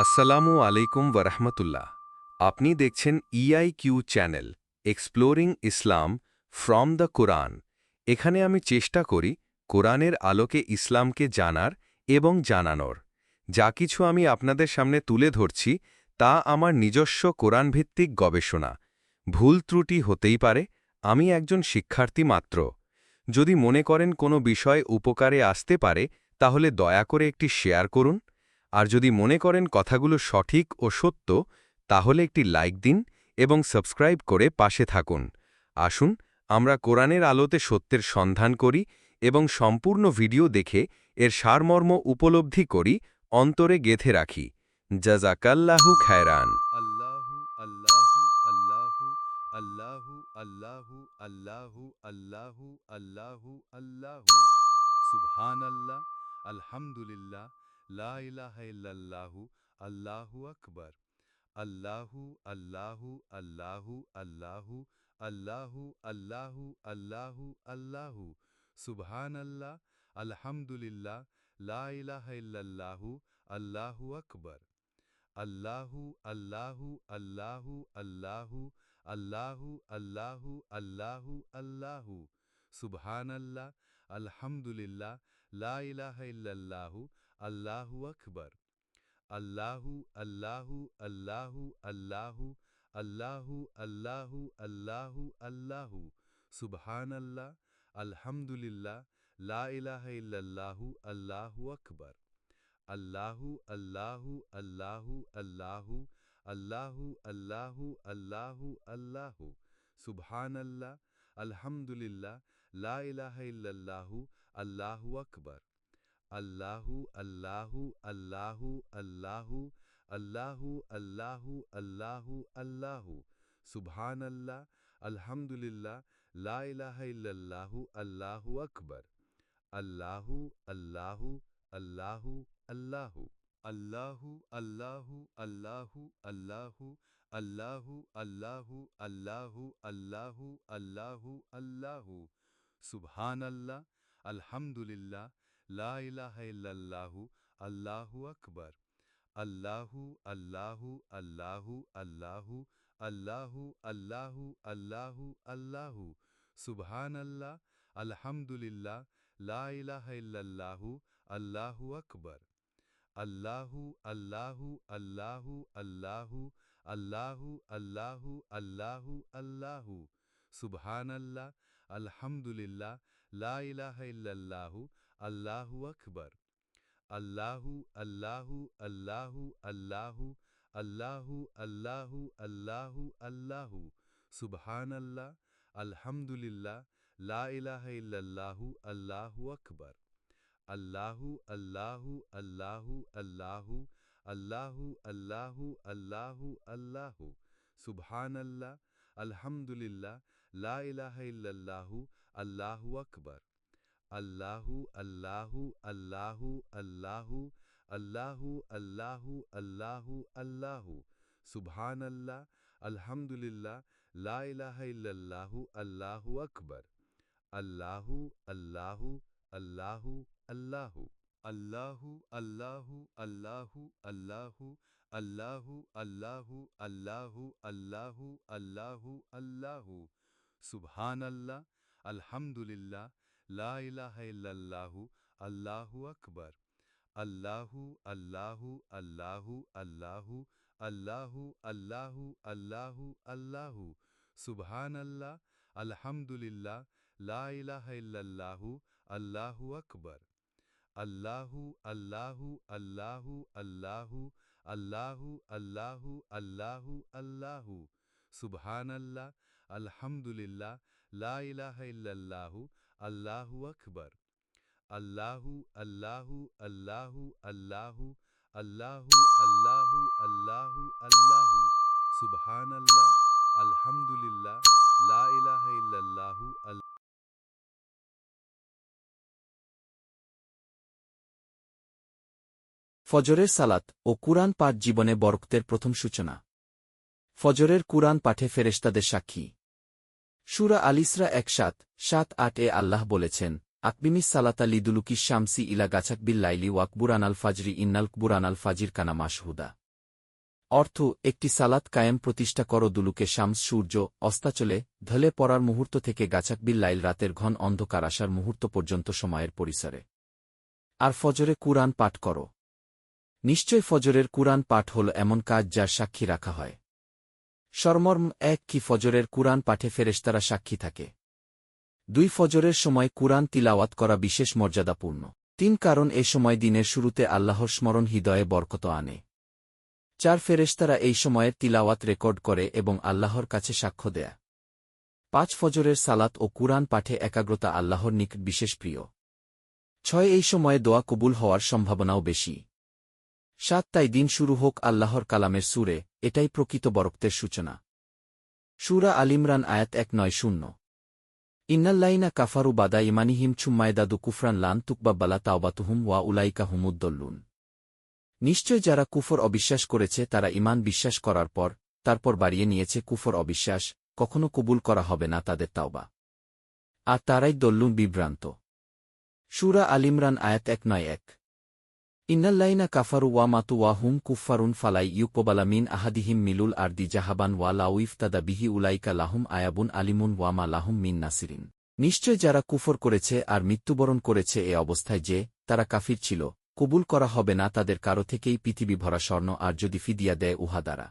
আসসালামু আলাইকুম ওরহমতুল্লাহ আপনি দেখছেন E I Q channel exploring Islam from the Quran এখানে আমি চেষ্টা করি কোরআনের আলোকে ইসলামকে জানার এবং জানানোর। যা কিছু আমি আপনাদের সামনে তুলে ধরছি, তা আমার নিজস্ব কোরআনভিত্তিক গবেষণা। ভুল ত্রুটি হতেই পারে, আমি একজন শিক্ষার্থী মাত্র। যদি মনে করেন কোনো বিষয় উপকারে আসতে পারে, তাহলে দয়া করে একটি শেয়ার করুন আর যদি মনে করেন কথাগুলো সঠিক ও সত্য, তাহলে একটি লাইক দিন এবং সাবস্ক্রাইব করে পাশে থাকুন। আসুন, আমরা কোরআনের আলোতে সত্যের সন্ধান করি এবং সম্পূর্ণ ভিডিও দেখে এর সারমর্ম উপলব্ধি করি, অন্তরে গেথে রাখি। জাজাকাল্লাহু খায়রান। আল্লাহু আল্লাহু আল্লাহু আল্লাহু আল্লাহু আল্লাহু আল্লাহু আল্লাহু আল্লাহু। لا إله إلا الله الله أكبر الله الله الله الله الله الله الله الله سبحان الله الحمد لله لا إله إلا الله الله أكبر الله الله الله الله الله الله الله الله سبحان الله الحمد لله لا إله إلا الله লা ইলাহা ইল্লাল্লাহু আল্লাহু আকবার আল্লাহু আল্লাহু আল্লাহু আল্লাহু আল্লাহু আল্লাহু আল্লাহু আল্লাহু সুবহানাল্লাহ আলহামদুলিল্লাহ লা ইলাহা ইল্লাল্লাহু আল্লাহু আকবার আল্লাহু আল্লাহু আল্লাহু আল্লাহু আল্লাহু আল্লাহু আল্লাহু আল্লাহু সুবহানাল্লাহ আলহামদুলিল্লাহ লা ইলাহা ইল্লাল্লাহু আল্লাহু আকবার আল্লাহু আল্লাহু আল্লাহু আল্লাহু আল্লাহু আল্লাহু আল্লাহু আল্লাহু সুবহানাল্লাহ আলহামদুলিল্লাহ লা ইলাহা ইল্লাল্লাহু আল্লাহু আকবার আল্লাহু আল্লাহু আল্লাহু আল্লাহু আল্লাহু আল্লাহু আল্লাহু আল্লাহু সুবহানাল্লাহ আলহামদুলিল্লাহ লা ইলাহা ইল্লাল্লাহু আল্লাহু আকবার আল্লাহু আল্লাহু আল্লাহু আল্লাহু আল্লাহু আল্লাহু আল্লাহু আল্লাহু সুবহানাল্লাহ আলহামদুলিল্লাহ লা ইলাহা ইল্লাল্লাহু আল্লাহু আকবার আল্লাহু আল্লাহু আল্লাহু আল্লাহু আল্লাহু আল্লাহু আল্লাহু আল্লাহু আল্লাহু আল্লাহু আল্লাহু আল্লাহু আল্লাহু আল্লাহু সুবহানাল্লাহ আলহামদুলিল্লাহ লা ইলাহা ইল্লাল্লাহু আল্লাহু আকবার আল্লাহু আল্লাহু আল্লাহু আল্লাহু আল্লাহু আল্লাহু আল্লাহু আল্লাহু সুবহানাল্লাহ আলহামদুলিল্লাহ লা ইলাহা ইল্লাল্লাহু আল্লাহু আকবার আল্লাহু আল্লাহু আল্লাহু আল্লাহু আল্লাহু আল্লাহু আল্লাহু আল্লাহু সুবহানাল্লাহ আলহামদুলিল্লাহ লা ইলাহা ইল্লাল্লাহু আল্লাহু আকবার আল্লাহু আল্লাহু আল্লাহু আল্লাহু আল্লাহু আল্লাহু আল্লাহু আল্লাহু সুবহানাল্লাহ আলহামদুলিল্লাহ লা ইলাহা ইল্লাল্লাহু আল্লাহু আকবার আল্লাহু আল্লাহু আল্লাহু আল্লাহু আল্লাহু আল্লাহু আল্লাহু আল্লাহু সুবহানাল্লাহ আলহামদুলিল্লাহ লা ইলাহা ইল্লাল্লাহু আল্লাহু আকবার আল্লাহু আল্লাহু আল্লাহু আল্লাহু আল্লাহু আল্লাহু আল্লাহু আল্লাহু সুবহানাল্লাহ আলহামদুলিল্লাহ লা ইলাহা ইল্লাল্লাহু আল্লাহু আকবার আল্লাহু আল্লাহু আল্লাহু আল্লাহু আল্লাহু আল্লাহু আল্লাহু আল্লাহু আল্লাহু আল্লাহু আল্লাহু আল্লাহু আল্লাহু আল্লাহু সুবহানাল্লাহ আলহামদুলিল্লাহ লা ইলাহা ইল্লাল্লাহু আল্লাহু আকবার আল্লাহু আল্লাহু আল্লাহু আল্লাহু আল্লাহু আল্লাহু আল্লাহু আল্লাহু সুবহানাল্লাহ আলহামদুলিল্লাহ লা ইলাহা ইল্লাল্লাহু আল্লাহু আকবার আল্লাহু আল্লাহু আল্লাহু আল্লাহু আল্লাহু আল্লাহু আল্লাহু আল্লাহু সুবহানাল্লাহ আলহামদুলিল্লাহ লা ইলাহা ইল্লাল্লাহু আল্লাহু আকবার। আল্লাহু আল্লাহু আল্লাহু আল্লাহু আল্লাহু আল্লাহু আল্লাহু আল্লাহু। সুবহানাল্লাহ, আলহামদুলিল্লাহ, লা ইলাহা ইল্লাল্লাহু, আল ফজরের সালাত ও কুরআন পাঠ জীবনে বরকতের প্রথম সূচনা। ফজরের কুরআন পাঠে ফেরেশতাদের সাক্ষী। সুরা আলিসরা এক সাত সাত আট এ আল্লাহ বলেছেন আকবিমিস সালাতা লিদুলুকি শামসি ইলা গাছাক বিল লাইলি ওয়াকবুরান আল ফাজরি ইন্নাল কুবুরান আল ফাজির কানা মাসহুদা অর্থ, একটি সালাত কায়েম প্রতিষ্ঠা কর দুলুকে শামস, সূর্য, অস্তাচলে ধলে পড়ার মুহূর্ত থেকে গাছাকবিল লাইল রাতের ঘন অন্ধকার আসার মুহূর্ত পর্যন্ত সময়ের পরিসরে। আর ফজরে কুরআন পাঠ কর। নিশ্চয় ফজরের কুরআন পাঠ হল এমন কাজ যার সাক্ষী রাখা হয়। সরমর্ম এক কি ফজরের কুরআন পাঠে ফেরেশতারা সাক্ষী থাকে। দুই ফজরের সময় কুরআন তিলাওয়াত করা বিশেষ মর্যাদাপূর্ণ। তিন কারণ এ সময় দিনের শুরুতে আল্লাহর স্মরণ হৃদয়ে বরকত আনে। চার, ফেরেশতারা এই সময়ের তিলাওয়াত রেকর্ড করে এবং আল্লাহর কাছে সাক্ষ্য দেয়া। পাঁচ, ফজরের সালাত ও কুরআন পাঠে একাগ্রতা আল্লাহর নিকট বিশেষ প্রিয়। ছয়, এই সময়ে দোয়া কবুল হওয়ার সম্ভাবনাও বেশি। সাত তাই দিন শুরু হোক আল্লাহর কালামের সুরে, এটাই প্রকৃত বরক্তের সূচনা। সুরা আলিমরান আয়াত এক নয় শূন্য। ইন্নাল্লাইনা কাফারু বাদা ইমানিহিম ছুম্মায়দাদু কুফরান লান তুকবাব্বালা তাওবাতুহুম ওয়া উলাইকা হুমুদ্দল্লুন নিশ্চয় যারা কুফর অবিশ্বাস করেছে, তারা ইমান বিশ্বাস করার পর, তারপর বাড়িয়ে নিয়েছে কুফর অবিশ্বাস, কখনো কবুল করা হবে না তাদের তাওবা। আর তারাই দল্লুন বিভ্রান্ত। সুরা আলিমরান আয়াত এক নয় এক। ইন্নাল্লাইনা কাফারু ওয়া মাতু ওয়া হুম কুফফারুন ফালাই ইউকোবালা মিন আহাদিহিম মিলুল আরদি জাহাবান ওয়া লাউইফতাদা বিহি উলাইকা লাহুম আয়াবুন আলিমুন ওয়ামা লাহুম মিন নাসিরিন। নিশ্চয় যারা কুফর করেছে আর মৃত্যুবরণ করেছে এ অবস্থায় যে, তারা কাফির ছিল, কবুল করা হবে না তাদের কারও থেকেই পৃথিবী ভরা স্বর্ণ আর যদি ফিদিয়া দেয় উহা দ্বারা।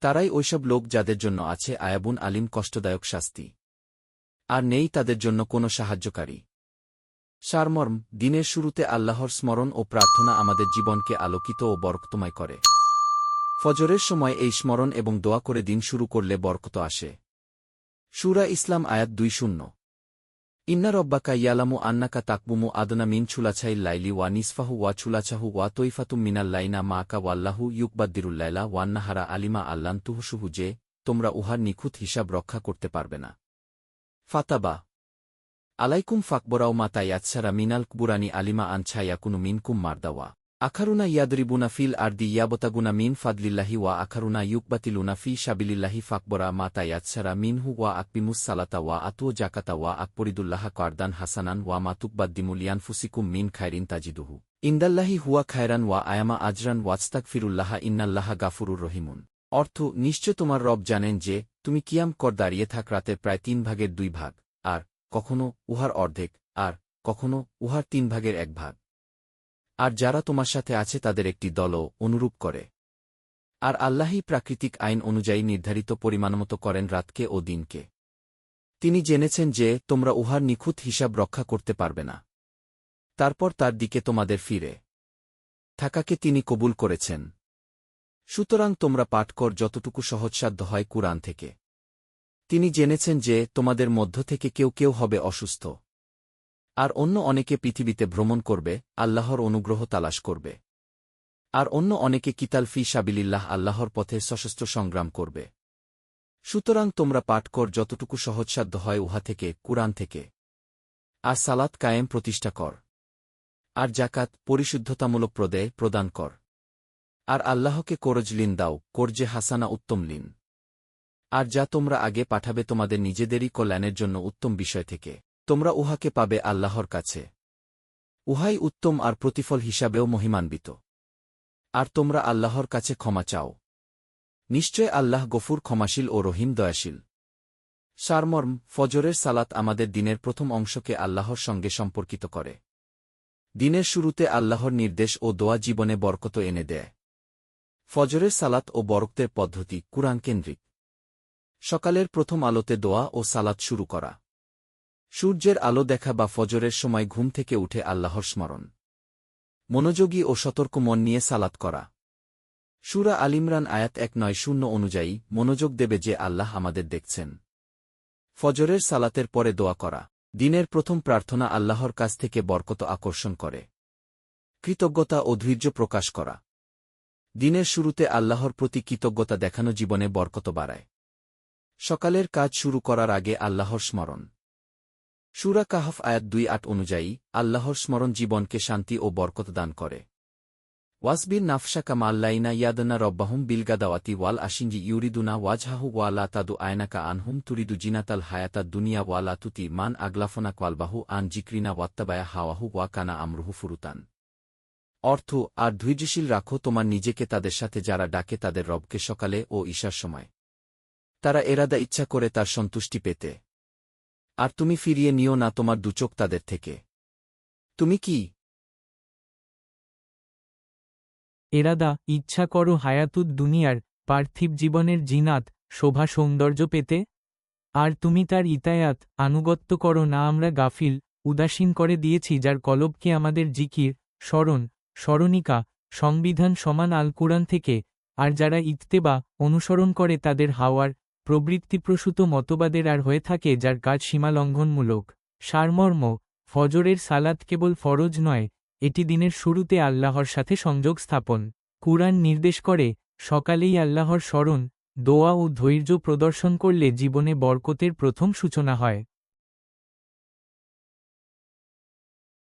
তারাই ওইসব লোক যাদের জন্য আছে আয়াবুন আলিম কষ্টদায়ক শাস্তি। আর নেই তাদের জন্য কোনো সাহায্যকারী। সারমর্ম, দিনের শুরুতে আল্লাহর স্মরণ ও প্রার্থনা আমাদের জীবনকে আলোকিত ও বরকতময় করে। ফজরের সময় এই স্মরণ এবং দোয়া করে দিন শুরু করলে বরকত আসে। সুরা ইসলাম আয়াত দুই শূন্য। ইন্না রব্বাকা ইয়ালামু আন্নাকা তাকবুমু আদনা মিন ছুলাছাই লাইলি ওয়া নিসফাহু ওয়া ছুলাছাহু ওয়া তৈফাতুম মিনাল লাইনা মাকা ওয়াল্লাহু ইউকবাদ্দিরুল্লাইলা ওয়ান্নাহারা আলিমা আল্লান্তুহুসুহু যে, তোমরা উহার নিখুঁত হিসাব রক্ষা করতে পারবে না। ফাতাবা আলাইকুম ফাকবরাও মাতা ইয়াৎসারা মিনাল কুবুরানি আলিমা আনছা ইয়াকুনু মিনকুম মারদাওয়া। আখারুনা ইয়াদরিবুনা ফিল আরদি ইয়াবতাগুনা মিন ফাদলিল্লাহি ওয়া আখারুনা ইউকবাতিলুনা ফি সাবিলিল্লাহি ফাকবরা মাতা ইয়াৎসারা মিনহু ওয়া আকবিমুস সালাতা ওয়া আতুও জাকাতা ওয়া আকপরিদুল্লাহ কারদান হাসানান ওয়া মাতুকবাদ্দিমুলিয়ান ফুসিকুম মিন খায়রিন তাজিদুহু। ইন্দাল্লাহি হুয়া খায়রান ওয়া আয়ামা আজরান ওয়াস্তাক ফিরুল্লাহ ইন্নাল্লাহ গাফুরুর রহিমুন। অর্থ, নিশ্চয় তোমার রব জানেন যে, তুমি কিয়াম কর দাঁড়িয়ে থাক রাতের প্রায় তিন ভাগের দুই ভাগ। আর কখনো উহার অর্ধেক আর কখনো উহার তিন ভাগের এক ভাগ। আর যারা তোমার সাথে আছে তাদের একটি দলও অনুরূপ করে। আর আল্লাহই প্রাকৃতিক আইন অনুযায়ী নির্ধারিত পরিমাণমতো করেন রাতকে ও দিনকে। তিনি জেনেছেন যে তোমরা উহার নিখুঁত হিসাব রক্ষা করতে পারবে না। তারপর তার দিকে তোমাদের ফিরে। থাকাকে তিনি কবুল করেছেন। সুতরাং তোমরা পাঠ কর যতটুকু সহজসাধ্য হয় কুরআন থেকে। তিনি জেনেছেন যে, তোমাদের মধ্য থেকে কেউ কেউ হবে অসুস্থ। আর অন্য অনেকে পৃথিবীতে ভ্রমণ করবে, আল্লাহর অনুগ্রহ তালাশ করবে। আর অন্য অনেকে কিতাল ফি সাবিলিল্লাহ আল্লাহর পথে সশস্ত্র সংগ্রাম করবে। সুতরাং তোমরা পাঠ কর যতটুকু সহজসাধ্য হয় উহা থেকে, কুরআন থেকে। আর সালাত কায়েম প্রতিষ্ঠা কর। আর জাকাত পরিশুদ্ধতামূলক প্রদেয় প্রদান কর। আর আল্লাহকে করজলিন দাও, করজে হাসানা উত্তম লিন। আর যা তোমরা আগে পাঠাবে তোমাদের নিজেদেরই কল্যাণের জন্য উত্তম বিষয় থেকে। তোমরা উহাকে পাবে আল্লাহর কাছে। উহাই উত্তম আর প্রতিফল হিসাবেও মহিমান্বিত। আর তোমরা আল্লাহর কাছে ক্ষমা চাও। নিশ্চয় আল্লাহ গফুর ক্ষমাশীল ও রহিম দয়াশীল। সারমর্ম, ফজরের সালাত আমাদের দিনের প্রথম অংশকে আল্লাহর সঙ্গে সম্পর্কিত করে। দিনের শুরুতে আল্লাহর নির্দেশ ও দোয়া জীবনে বরকত এনে দেয়। ফজরের সালাত ও বরক্তের পদ্ধতি কুরআন কেন্দ্রিক। সকালের প্রথম আলোতে দোয়া ও সালাত শুরু করা। সূর্যের আলো দেখা বা ফজরের সময় ঘুম থেকে উঠে আল্লাহর স্মরণ। মনোযোগী ও সতর্ক মন নিয়ে সালাত করা। সুরা আলিমরান আয়াত এক নয় শূন্য অনুযায়ী মনোযোগ দেবে যে আল্লাহ আমাদের দেখছেন। ফজরের সালাতের পরে দোয়া করা। দিনের প্রথম প্রার্থনা আল্লাহর কাছ থেকে বরকত আকর্ষণ করে। কৃতজ্ঞতা ও ধৈর্য প্রকাশ করা। দিনের শুরুতে আল্লাহর প্রতি কৃতজ্ঞতা দেখানো জীবনে বরকত বাড়ায়। সকালের কাজ শুরু করার আগে আল্লাহর স্মরণ। সুরা কাহফ আয়াত দুই আট অনুযায়ী, আল্লাহর স্মরণ জীবনকে শান্তি ও বরকত দান করে। ওয়াসবির নাফশাকা মাল্লাইনা ইয়াদনা রব্বাহুম বিলগাদাওয়াতি ওয়াল আশিঞ্জি ইউরিদুনা ওয়াজহাহু ওয়ালা তাদু আয়নাকা আনহুম তুরিদু জিনাতাল হায়াতা দুনিয়া ওয়ালা তুতি মান আগলাফনা কোয়ালবাহু আন জিক্রিনা ওয়াত্তাবায়া হাওয়াহু ওয়াকানা আমরুহু ফুরুতান। অর্থ, আর ধৈর্যশীল রাখো তোমার নিজেকে তাদের সাথে যারা ডাকে তাদের রবকে সকালে ও ঈশার সময়। তারা এরাদা ইচ্ছা করে তার সন্তুষ্টি পেতে। আর তুমি ফিরিয়ে নিও না তোমার দুচোখ তাদের থেকে। তুমি কি? এরাদা, ইচ্ছা করো হায়াতুদ দুনিয়ার পার্থিব জীবনের জিনাত, শোভা সৌন্দর্য পেতে? আর তুমি তার ইতায়াত, আনুগত্য করো না আমরা গাফিল, উদাসীন করে দিয়েছি যার কলবকে আমাদের জিকির, স্মরণ, স্মরণিকা, সংবিধান সমান আল কুরআন থেকে, আর যারা ইত্তেবা, অনুসরণ করে তাদের হাওয়ার প্রবৃত্তিপ্রসূত মতবাদের আর হয়ে থাকে যার কাজ সীমালঙ্ঘনমূলক। সারমর্ম, ফজরের সালাত কেবল ফরজ নয়, এটি দিনের শুরুতে আল্লাহর সাথে সংযোগ স্থাপন। কুরআন নির্দেশ করে, সকালেই আল্লাহর স্মরণ, দোয়া ও ধৈর্য প্রদর্শন করলে জীবনে বরকতের প্রথম সূচনা হয়।